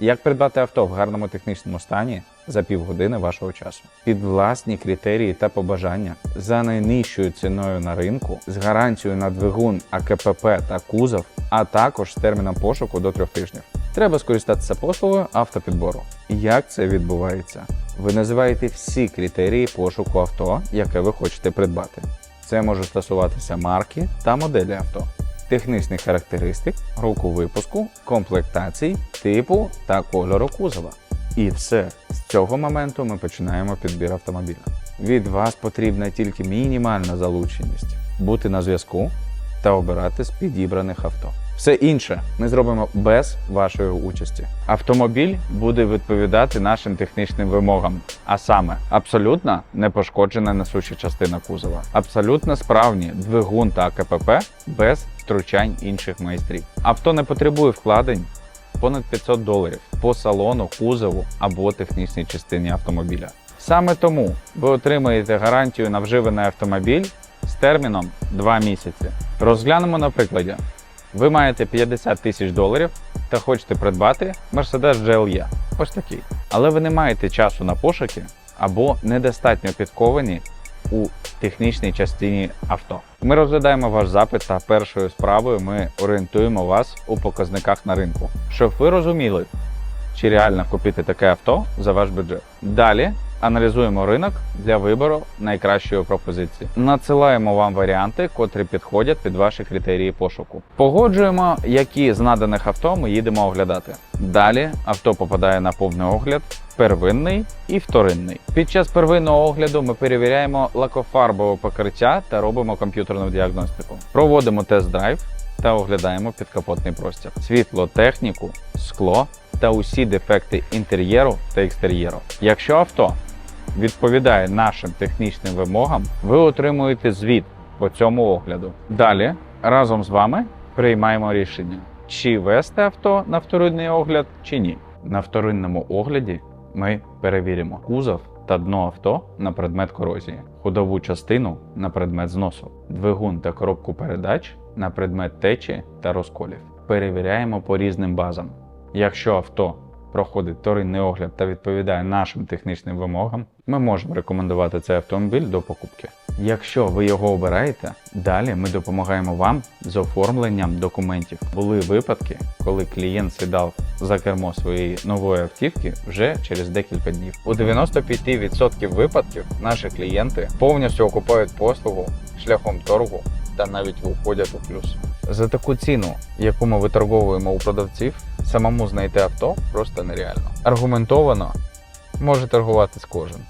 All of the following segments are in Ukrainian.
Як придбати авто в гарному технічному стані за півгодини вашого часу? Під власні критерії та побажання за найнижчою ціною на ринку, з гарантією на двигун, АКПП та кузов, а також з терміном пошуку до трьох тижнів. Треба скористатися послугою автопідбору. Як це відбувається? Ви називаєте всі критерії пошуку авто, яке ви хочете придбати. Це може стосуватися марки та моделі авто, технічних характеристик, року випуску, комплектацій, типу та кольору кузова. І все. З цього моменту ми починаємо підбір автомобіля. Від вас потрібна тільки мінімальна залученість бути на зв'язку та обирати з підібраних авто. Все інше ми зробимо без вашої участі. Автомобіль буде відповідати нашим технічним вимогам, а саме абсолютно непошкоджена несуча частина кузова, абсолютно справні двигун та КПП без втручань інших майстрів. Авто не потребує вкладень понад 500 доларів по салону, кузову або технічній частині автомобіля. Саме тому ви отримаєте гарантію на вживаний автомобіль з терміном 2 місяці. Розглянемо на прикладі. Ви маєте 50 тисяч доларів та хочете придбати Mercedes GLE. Ось такий. Але ви не маєте часу на пошуки або недостатньо підковані у технічній частині авто. Ми розглядаємо ваш запит та першою справою ми орієнтуємо вас у показниках на ринку, щоб ви розуміли, чи реально купити таке авто за ваш бюджет. Далі аналізуємо ринок для вибору найкращої пропозиції. Надсилаємо вам варіанти, котрі підходять під ваші критерії пошуку. Погоджуємо, які з наданих авто ми їдемо оглядати. Далі авто попадає на повний огляд. Первинний і вторинний. Під час первинного огляду ми перевіряємо лакофарбове покриття та робимо комп'ютерну діагностику. Проводимо тест-драйв та оглядаємо підкапотний простір, світло, техніку, скло та усі дефекти інтер'єру та екстер'єру. Якщо авто відповідає нашим технічним вимогам, ви отримуєте звіт по цьому огляду. Далі разом з вами приймаємо рішення, чи вести авто на вторинний огляд, чи ні. На вторинному огляді ми перевіримо кузов та дно авто на предмет корозії, ходову частину на предмет зносу, двигун та коробку передач на предмет течі та розколів. Перевіряємо по різним базам. Якщо авто проходить торинний огляд та відповідає нашим технічним вимогам, ми можемо рекомендувати цей автомобіль до покупки. Якщо ви його обираєте, далі ми допомагаємо вам з оформленням документів. Були випадки, коли клієнт сідав за кермо своєї нової автівки вже через декілька днів. У 95% випадків наші клієнти повністю окупають послугу шляхом торгу та навіть виходять у плюс. За таку ціну, яку ми виторговуємо у продавців, самому знайти авто просто нереально. Аргументовано може торгувати з кожен,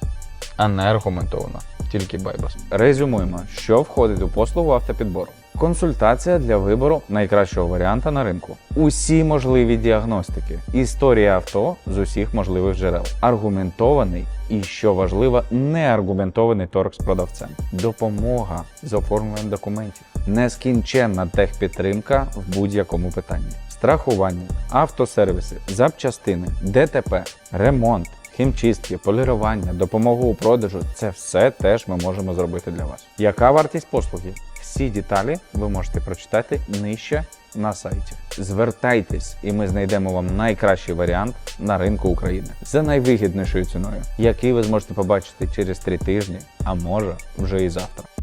а не аргументовано тільки байбас. Резюмуємо, що входить у послугу автопідбору. Консультація для вибору найкращого варіанта на ринку. Усі можливі діагностики, історія авто з усіх можливих джерел, аргументований і, що важливо, неаргументований торг з продавцем, допомога з оформленням документів, нескінченна техпідтримка в будь-якому питанні, страхування, автосервіси, запчастини, ДТП, ремонт. Хімчистки, полірування, допомогу у продажу це все теж ми можемо зробити для вас. Яка вартість послуги? Всі деталі ви можете прочитати нижче на сайті. Звертайтесь, і ми знайдемо вам найкращий варіант на ринку України за найвигіднішою ціною, який ви зможете побачити через три тижні, а може вже і завтра.